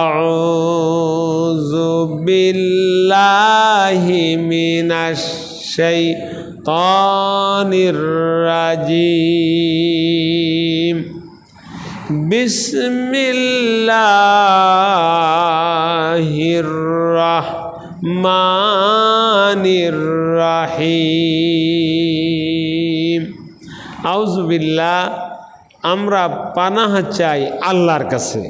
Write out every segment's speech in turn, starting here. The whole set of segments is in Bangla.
أعوذ بالله من الشيطان الرجيم بسم الله الرحمن الرحيم আউজ বিল্লাহ আমরা পানাহ চাই আল্লাহর কাছে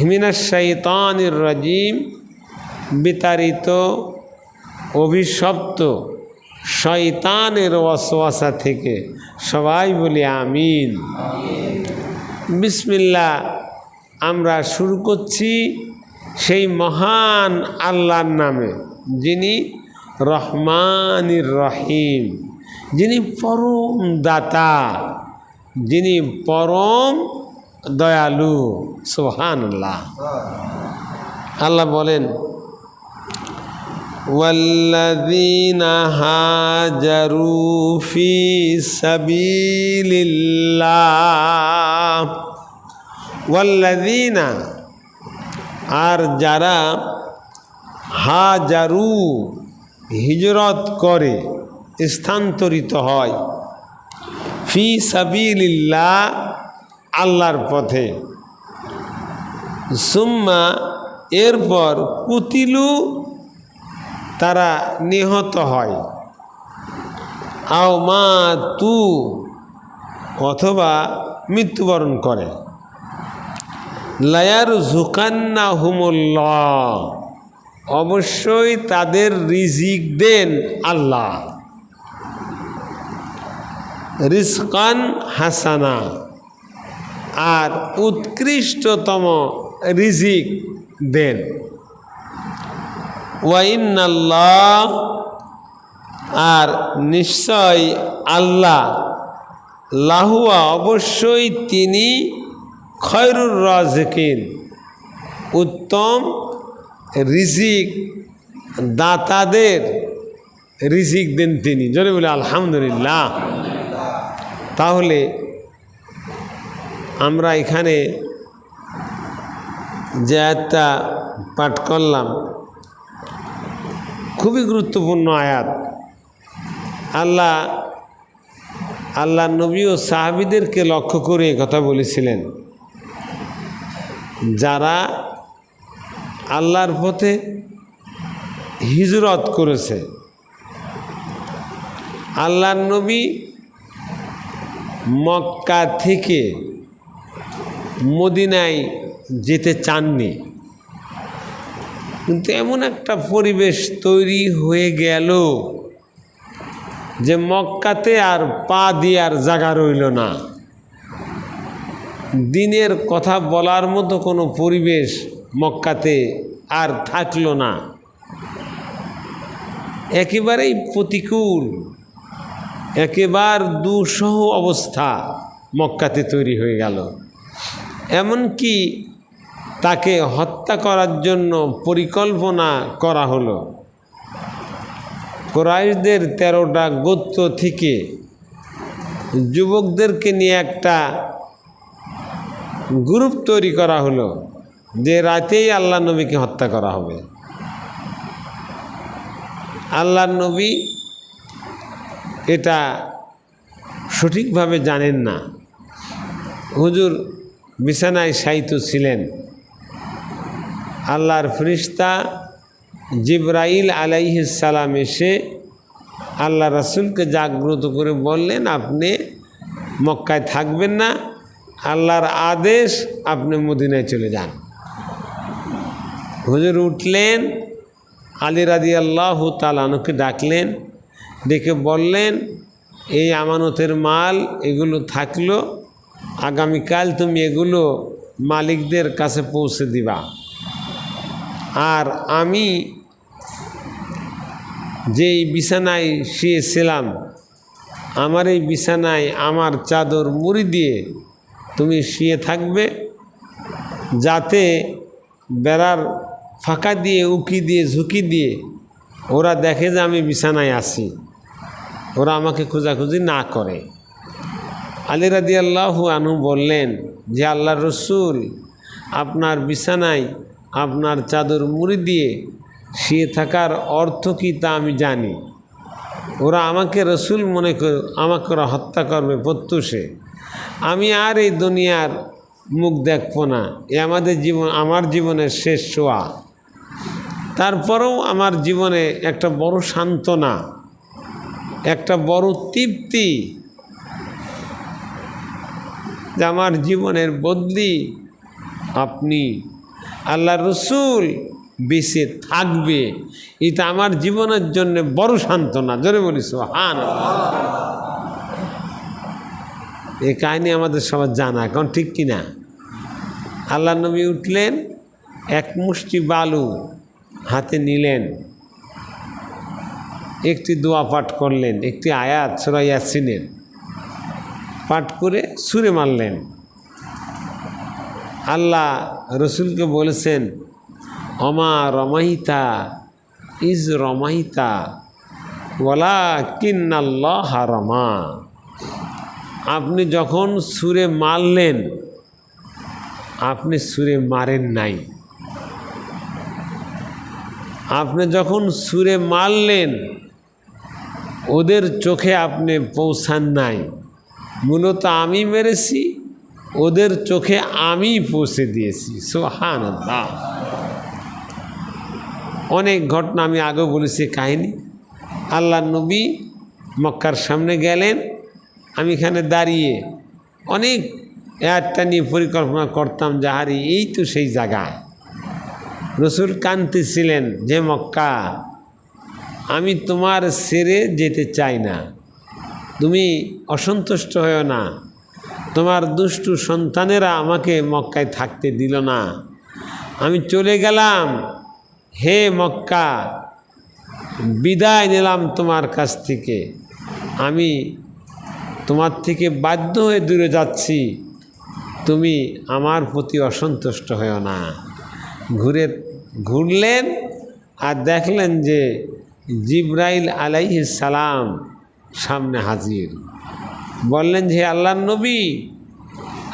হিমিনা শৈতানির রাজিম বিতাড়িত অভিশপ্ত শয়তানের ওয়াসওয়াসা থেকে। সবাই বলি আমিন। বিসমিল্লা আমরা শুরু করছি সেই মহান আল্লাহর নামে, যিনি রহমানির রহিম, যিনি পরম দাতা, যিনি পরম দয়ালু সোহান আল্লাহ আল্লাহ বলেন والذين هاجروا في سبيل الله والذين আর যারা হাজারু হিজরত করে স্থানান্তরিত হয় ফি সাবিলিল্লাহ আল্লাহর পথে। সুম্মা এরপর কুতিলু তারা নিহত হয়। আও মা তু অথবা মৃত্যুবরণ করে। লায়ার ঝুকান্না হুমুল্লাহ অবশ্যই তাদের রিজিক দেন আল্লাহ। রিস্কান হাসানা। আর উৎকৃষ্টতম রিজিক দেন। ওয়াইনাল্লাহ আর নিশ্চয় আল্লাহ, লাহুয়া অবশ্যই তিনি খয়রুর রাজকিন, উত্তম রিজিক দাতাদের রিজিক দেন তিনি। জোরে বলে, আলহামদুলিল্লাহ। তাহলে আমরা এখানে যে একটা পাঠ করলাম, খুবই গুরুত্বপূর্ণ আয়াত। আল্লাহ আল্লাহ নবী ও সাহাবিদেরকে লক্ষ্য করে কথা বলেছিলেন। যারা আল্লাহর পথে হিজরত করেছে, আল্লাহর নবী মক্কা থেকে মদিনায় যেতে চাননি। কিন্তু এমন একটা পরিবেশ তৈরি হয়ে গেল যে মক্কাতে আর পা দিয়ে আর জায়গা রইল না। দিনের কথা বলার মতো কোনো পরিবেশ মক্কাতে আর থাকল না। একেবারেই প্রতিকূল, একেবার দুসহ অবস্থা মক্কাতে তৈরি হয়ে গেল। এমনকি তাকে হত্যা করার জন্য পরিকল্পনা করা হলো। কোরাইশদের তেরোটা গোত্র থেকে যুবকদেরকে নিয়ে একটা গ্রুপ তৈরি করা হলো যে রাতেই আল্লাহ নবীকে হত্যা করা হবে। আল্লাহ নবী এটা সঠিকভাবে জানেন না। হুজুর বিছানায় সাইতো ছিলেন। আল্লাহর ফরিস্তা জিব্রাইল আলাইসালাম এসে আল্লাহ রাসুলকে জাগ্রত করে বললেন, আপনি মক্কায় থাকবেন না, আল্লাহর আদেশ আপনি মদিনায় চলে যান। হুজুর উঠলেন, আলী রাদি আল্লাহ তালানুকে ডাকলেন, ডেকে বললেন, এই আমানতের মাল এগুলো থাকল আগামীকাল তুমি এগুলো মালিকদের কাছে পৌঁছে দিবা। আর আমি যেই বিছানায় শুয়েছিলাম, আমার এই বিছানায় আমার চাদর মুড়ি দিয়ে তুমি শুয়ে থাকবে, যাতে বেড়ার ফাঁকা দিয়ে, উকি দিয়ে, ঝুঁকি দিয়ে ওরা দেখে যে আমি বিছানায় আসি ওরা আমাকে খোঁজাখুঁজি না করে। আলী রাদি আল্লাহু আনহু বললেন যে আল্লাহ রসুল আপনার বিছানায় আপনার চাদর মুড়ি দিয়ে শুয়ে থাকার অর্থ কী তা আমি জানি। ওরা আমাকে রসুল মনে করে, আমাকে ওরা হত্যা করবে প্রত্যুষে। আমি আর এই দুনিয়ার মুখ দেখব না, এ আমাদের জীবন, আমার জীবনের শেষ শোয়া। তারপরেও আমার জীবনে একটা বড় সান্ত্বনা, একটা বড় তৃপ্তি যে আমার জীবনের বদলি আপনি আল্লাহ রসুল বেঁচে থাকবে। এটা আমার জীবনের জন্য বড় সান্ত্বনা। জোরে বলিস হান এই কাহিনী আমাদের সবার জানা, এখন ঠিক কিনা? আল্লাহ নবী উঠলেন, এক মুষ্টি বালু হাতে নিলেন, একটি দোয়া পাঠ করলেন, একটি আয়াত সরাইয়া ছিলেন পাঠ করে সুরে মারলেন। আল্লাহ রসুলকে বলেছেন, অমা রমাইতা, ইজ রমাইতা বলা কিন্নাল্লাহ রমা। আপনি যখন সুরে মারলেন, আপনি সুরে মারেন নাই। আপনি যখন সুরে মারলেন, ওদের চোখে আপনি পৌঁছান নাই। মূলত আমি মেরেছি, ওদের চোখে আমি পৌঁছে দিয়েছি। সোহান অনেক ঘটনা আমি আগেও বলেছি কাহিনী। আল্লাহ নবী মক্কার সামনে গেলেন, আমি এখানে দাঁড়িয়ে অনেক একটা নিয়ে পরিকল্পনা করতাম যাহারি এই তো সেই জায়গায়। রসুল কান্তি ছিলেন যে, মক্কা, আমি তোমার সেরে যেতে চাই না। তুমি অসন্তুষ্ট হয়েও না। তোমার দুষ্টু সন্তানেরা আমাকে মক্কায় থাকতে দিল না। আমি চলে গেলাম। হে মক্কা, বিদায় নিলাম তোমার কাছ থেকে। আমি তোমার থেকে বাধ্য হয়ে দূরে যাচ্ছি। তুমি আমার প্রতি অসন্তুষ্ট হয়েও না। ঘুরে, ঘুরলেন আর দেখলেন যে জিব্রাইল আলাইহিস সালাম সামনে হাজির। বললেন যে আল্লাহ নবী,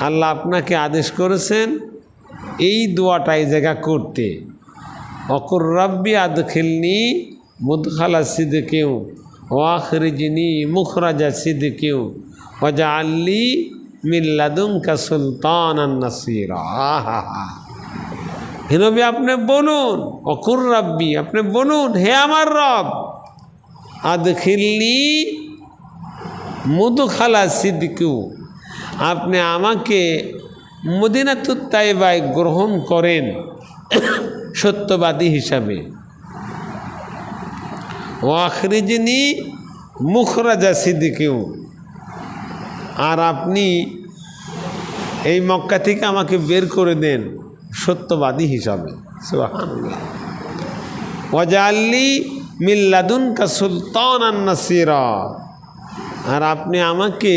আল্লাহ আপনাকে আদেশ করেছেন এই দোয়াটা এই জায়গা করতে। অকর রব্বি আদখিলনি মুদখালা সিদ কেউ ওয়াখরিজনি মুখরাজা সিদ কেউ ওজা আল্লি মিল্লাদুম কা সুলতান নাসির। আহা হেনবি আপনি বলুন, অকুর রব্বি, আপনি বলুন, হে আমার রব, আদখিলনি মধুখালা সিদ্দিকু, আপনি আমাকে মদিনাতুর তাইবায় গ্রহণ করেন সত্যবাদী হিসাবে। ও আখরিজনি মুখরাজা সিদ্দিকেও আর আপনি এই মক্কা থেকে আমাকে বের করে দেন সত্যবাদী হিসাবে। ওয়াজাল্লি মিল্লাদুন কা সুলতান নাসিরা। আর আপনি আমাকে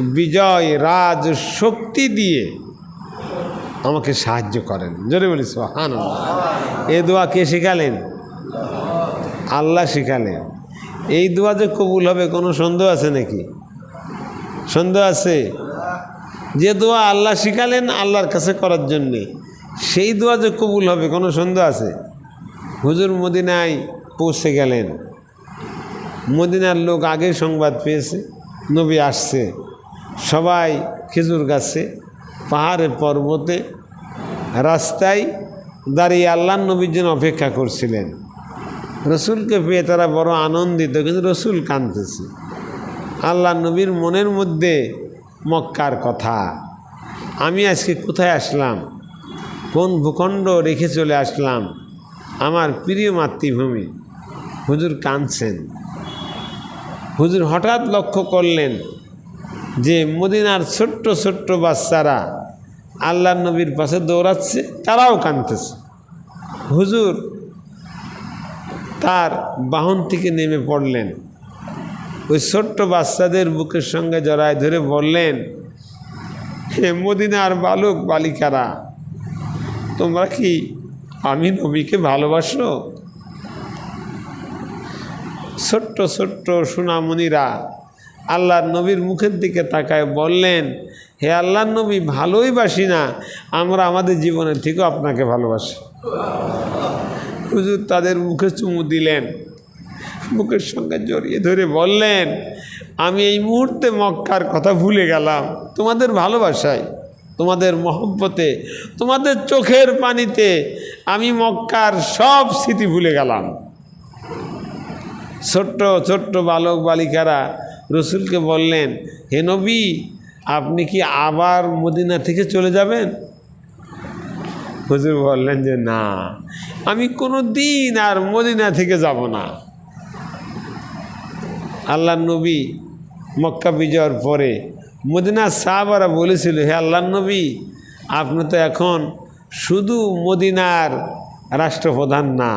বিজয়, রাজ, শক্তি দিয়ে আমাকে সাহায্য করেন। জোরে বলি সোহান এ দোয়া কে শেখালেন? আল্লাহ শেখালেন। এই দোয়া যে কবুল হবে, কোনো সন্দেহ আছে নাকি? সন্দেহ আছে? যে দোয়া আল্লাহ শিখালেন আল্লাহর কাছে করার জন্যে, সেই দোয়া যে কবুল হবে, কোনো সন্দেহ আছে? হুজুর মদিনায় পৌঁছে গেলেন। মদিনার লোক আগে সংবাদ পেয়েছে, নবী আসছে, সবাই খেজুর গাছে পাহাড়ে পর্বতে, রাস্তায় দাঁড়িয়ে আল্লাহ নবীর জন্য অপেক্ষা করছিলেন। রসুলকে পেয়ে তারা বড় আনন্দিত, কিন্তু রসুল কাঁদতেছে। আল্লাহ নবীর মনের মধ্যে মক্কার কথা, আমি আজকে কোথায় আসলাম? কোন ভূখণ্ড রেখে চলে আসলাম? আমার প্রিয় মাতৃভূমি। হুজুর কাঁদছেন। হুজুর হঠাৎ লক্ষ্য করলেন যে মদিনার ছোট্ট ছোট্ট বাচ্চারা আল্লাহ নবীর পাশে দৌড়াচ্ছে, তারাও কাঁদতেছে। হুজুর তার বাহন থেকে নেমে পড়লেন। ওই ছোট্ট বাচ্চাদের বুকের সঙ্গে জড়ায় ধরে বললেন, হে মদিনার বালক বালিকারা, তোমরা কি আমি নবীকে ভালোবাসো? ছোট্ট ছোট্ট সোনামণিরা আল্লাহ নবীর মুখের দিকে তাকায় বললেন, হে আল্লাহ নবী, ভালোই বাসি না, আমরা আমাদের জীবনের থেকেও আপনাকে ভালোবাসি। হুজুর তাদের মুখে চুমু দিলেন, মুখের সঙ্গে জড়িয়ে ধরে বললেন, আমি এই মুহূর্তে মক্কার কথা ভুলে গেলাম, তোমাদের ভালোবাসায়, তোমাদের মহব্বতে, তোমাদের চোখের পানিতে আমি মক্কার সব স্মৃতি ভুলে গেলাম। ছোট্ট ছোট্ট বালক বালিকারা রসুলকে বললেন, হে নবী, আপনি কি আবার মদিনা থেকে চলে যাবেন? হুজুর বললেন যে, না, আমি কোনো দিন আর মদিনা থেকে যাব না। আল্লাহ নবী মক্কা বিজয়ের পরে মদিনা সাহাবারা বলেছিল, হে আল্লাহ নবী, আপনি তো এখন শুধু মদিনার রাষ্ট্রপ্রধান না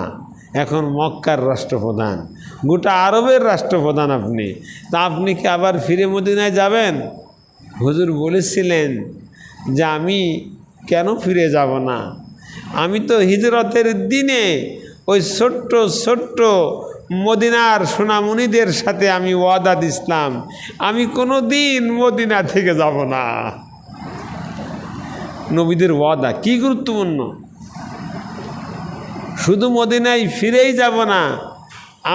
এখন মক্কার রাষ্ট্রপ্রধান। গোটা আরবের রাষ্ট্রপ্রধান আপনি। তা আপনি কি আবার ফিরে মদিনায় যাবেন? হুজুর বলেছিলেন যে আমি কেন ফিরে যাব না? আমি তো হিজরতের দিনে ওই ছোট্ট ছোট্ট মদিনার সোনামণিদের সাথে আমি ওয়াদা দিছিলাম। আমি কোনো দিন মদিনা থেকে যাব না। নবীদের ওয়াদা কি গুরুত্বপূর্ণ? শুধু মদিনায় ফিরেই যাব না,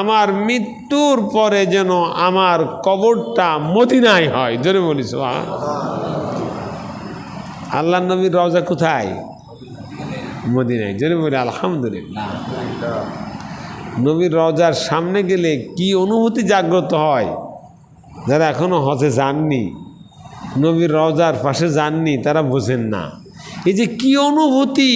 আমার মৃত্যুর পরে যেন আমার কবরটা মদিনায় হয়। জোরে বলিস আল্লাহ নবীর রওজা কোথায়? মদিনায়। জোরে বলি, আলহামদুলিল্লাহ। নবীর রওজার সামনে গেলে কি অনুভূতি জাগ্রত হয়? যারা এখনও হজে যাননি, নবীর রওজার পাশে যাননি, তারা বোঝেন না। এই যে কি অনুভূতি?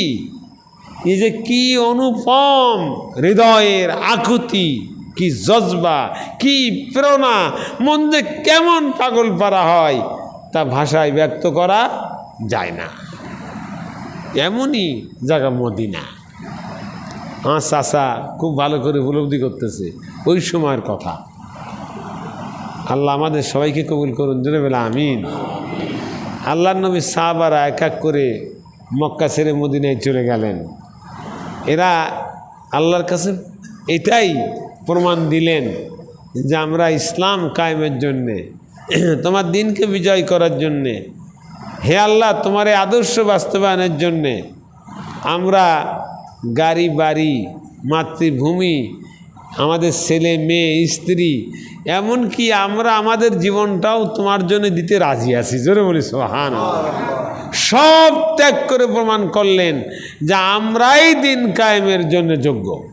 এই যে কি অনুপম, হৃদয়ের আকুতি, কি জজবা, কি প্রেরণা, মন যে কেমন পাগল পারা হয়, তা ভাষায় ব্যক্ত করা যায় না। এমনই জায়গা মদিনা। আমার চাষা খুব ভালো করে উপলব্ধি করতেছে। ওই সময়ের কথা। আল্লাহ আমাদের সবাইকে কবুল করুন, জোরে বেলা আমিন। আল্লাহ নবী সাহাবারা এক এক করে মক্কা ছেড়ে মদিনায় চলে গেলেন। এরা আল্লাহর কাছে এটাই প্রমাণ দিলেন যে আমরা ইসলাম কায়েমের জন্যে, তোমার দিনকে বিজয় করার জন্যে, হে আল্লাহ, তোমার এই আদর্শ বাস্তবায়নের জন্যে আমরা গাড়ি, বাড়ি, মাতৃভূমি, আমাদের ছেলে, মেয়ে, স্ত্রী এমনকি আমরা আমাদের জীবনটাও তোমার জন্য দিতে রাজি আছি। জোরে বলি সোহান সব ত্যাগ করে প্রমাণ করলেন যে আমরাই দিন কায়েমের জন্য যোগ্য।